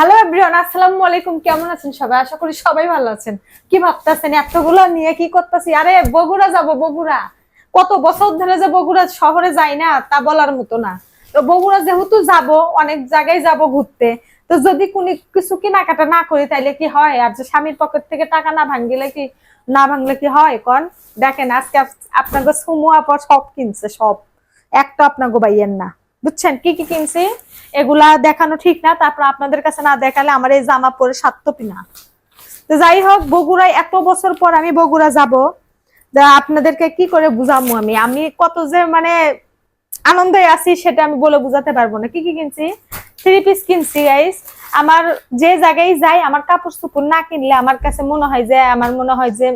Hello everyone আসসালামু আলাইকুম। কেমন আছেন সবাই? আশা করি সবাই ভালো আছেন। কি ভাবতেছেন? এতগুলো নিয়ে কি করতেছি? আরে, বগুড়া যাব, বগুড়া। কত বছর ধরে যে বগুড়া শহরে যাই না, তা বলার মতো না। তো বগুড়া যেহেতু যাব, অনেক জায়গায় যাব ঘুরতে, তো যদি কোনো কিছু কেনাকাটা না করি, তাইলে কি হয়? আর যে স্বামীর পকেট থেকে টাকা না ভাঙলে কি, না ভাঙলে কি হয়? কন? দেখেন, আজকে আপ- আপনাকে সুমু আপা সব কিনছে, সব। একটা আপনাকে বাইয়ের না। বুঝছেন? কি কি কিনছি? এগুলা দেখানো ঠিক না, তারপর আপনাদের কাছে না দেখালে আমার এই জামা পরে সাতপি না তো যাই হোক, বগুড়ায় এত বছর পর আমি বগুড়া যাব। আপনাদেরকে কি করে বুঝাবো আমি? আমি কত যে মানে আনন্দে আছি, সেটা আমি বলে বুঝাতে পারব না। কি কি কিনছি? থ্রি পিস কিনছি গাইস আমার যে জায়গায় যাই, আমার কাপড় চোপড় না কিনলে আমার কাছে মনে হয় যে, আমার মনে হয় যে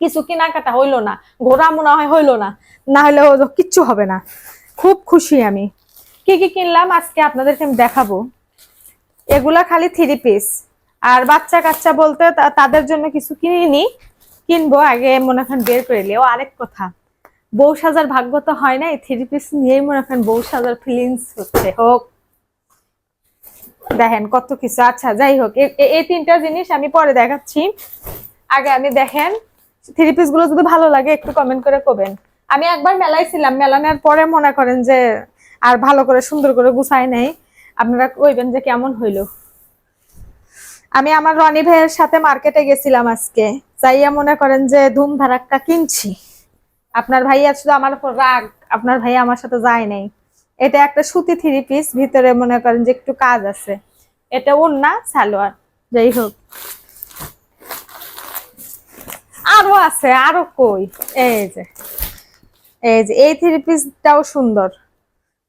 কিছু কেনাকাটা হইল না ঘোরা মনে হয় হইল না। না হলে কিচ্ছু হবে না। খুব খুশি আমি। কি কি কিনলাম আজকে আপনাদেরকে আমি দেখাবো। এগুলা খালি থ্রি পিস আর বাচ্চা কাচ্চা বলতে তাদের জন্য কিছু কিনিনি। কিনবো, আগে মনে করেন বের করে নিলে ও আরেক কথা, বউ সাজার ভাগ্য তো হয় না, এই থ্রি পিস নিয়েই করেন বউ সাজার ফিলিংস হচ্ছে। হোক, দেখেন কত কিছু। আচ্ছা যাই হোক এই তিনটা জিনিস আমি পরে দেখাচ্ছি। আগে আমি দেখেন থ্রি পিসগুলো যদি ভালো লাগে একটু কমেন্ট করে কবেন। আমি একবার মেলায় ছিলাম মেলানোর পরে মনে করেন যে আর ভালো করে সুন্দর করে গুছাই নাই। আপনারা কইবেন যে কেমন হইল। আমি আমার রনি ভাইয়ের সাথে মার্কেটে গেছিলাম আজকে। যাইয়া মনে করেন যে ধুম ধারাক্কা কিনছি। আপনার ভাইয়া শুধু আমার উপর রাগ, আপনার ভাইয়া আমার সাথে যায় নাই। এটা একটা সুতি থ্রি পিস, ভিতরে মনে করেন যে একটু কাজ আছে। এটা ওর না সালোয়ার, যাই হোক। আরও আছে, আরও কই? এই যে এই যে, এই থ্রি পিসটাও সুন্দর।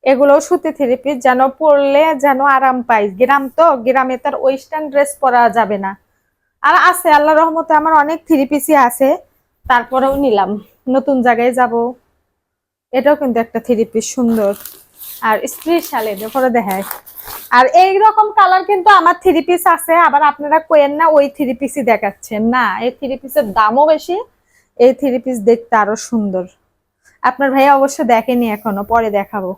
এগুলো সুতি থ্রি যেন পরলে যেন আরাম পাই। গ্রাম তো, গ্রামে তার ওয়েস্টার্ন ড্রেস পরা যাবে না। আর আছে আল্লাহ রহমতে আমার অনেক থ্রি পিসই আছে। তারপরেও নিলাম। নতুন জায়গায় যাব। এটাও কিন্তু একটা থ্রি পিস সুন্দর। আর স্পেশাল এটা পরে দেখায়। আর এই রকম কালার কিন্তু আমার থ্রি পিস আছে, আবার আপনারা কোয়েন না ওই থ্রি দেখাচ্ছেন। না, এই থ্রি পিসের দামও বেশি, এই থ্রি পিস দেখতে আরও সুন্দর। আপনার ভাই অবশ্য দেখেনি এখনও, পরে দেখাবো।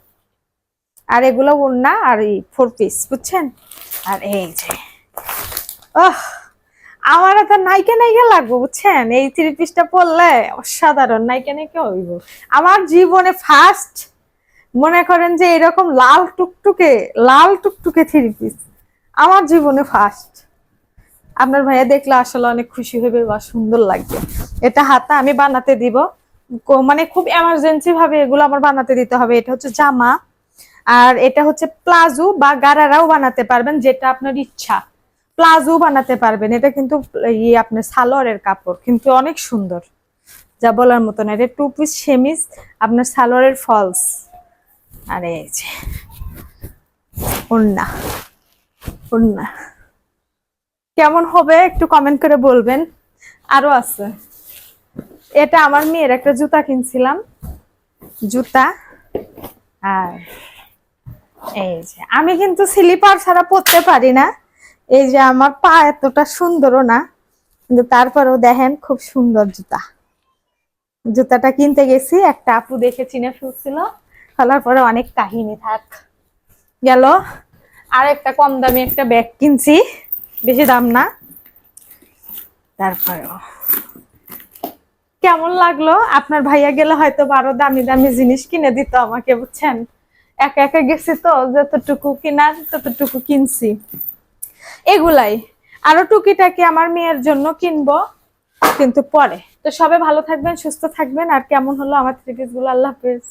আর এগুলো ওড়না আর এই ফোর পিস বুঝছেন? আর এই যে আহ আমার তো নাইকে নাইকে লাগবো, বুঝছেন? এই থ্রি পিসটা পরলে অসাধারণ, নাইকে নাইকে হইব। আমার জীবনে ফার্স্ট মনে করেন যে এরকম লাল টুকটুকে লাল টুকটুকে থ্রি পিস আমার জীবনে ফার্স্ট আপনার ভাইয়া দেখলে আসলে অনেক খুশি হবে বা সুন্দর লাগবে। এটা হাতা আমি বানাতে দিব। মানে খুব এমার্জেন্সি ভাবে এগুলো আমার বানাতে দিতে হবে। এটা হচ্ছে জামা। আর এটা হচ্ছে প্লাজো বা গারারাও বানাতে পারবেন যেটা আপনার ইচ্ছা। প্লাজো বানাতে পারবেন। এটা কিন্তু ইয়ে আপনার সালোয়ারের কাপড়, কিন্তু অনেক সুন্দর। যা বলার মতো না, এটা টু পিস সেমিস আপনার সালোয়ারের ফলস। আর এই যে ওন্না ওন্না কেমন হবে একটু কমেন্ট করে বলবেন। আরও আছে। এটা আমার মেয়ের একটা জুতা কিনছিলাম। জুতা, আর এই যে, আমি কিন্তু স্লিপার ছাড়া পরতে পারি না। এই যে আমার পা এতটা সুন্দরও না, কিন্তু তারপরেও দেখেন খুব সুন্দর জুতা। জুতাটা কিনতে গেছি, একটা আপু দেখে চিনে ফেলছিল। ফেলার পরে অনেক কাহিনী থাক। গেল আর একটা কম দামি একটা ব্যাগ কিনছি, বেশি দাম না। তারপরেও। কেমন লাগল? আপনার ভাইয়া গেলে হয়তো আরও দামি দামি জিনিস কিনে দিত আমাকে, বুঝছেন? একা একা গেছি তো, যতটুকু কিনার ততটুকু কিনছি। এগুলাই। আরও টুকিটাকি আমার মেয়ের জন্য কিনবো, কিন্তু পরে। তো সবাই ভালো থাকবেন, সুস্থ থাকবেন, আর কেমন হলো আমার থ্রি আল্লাহ হাফেজ।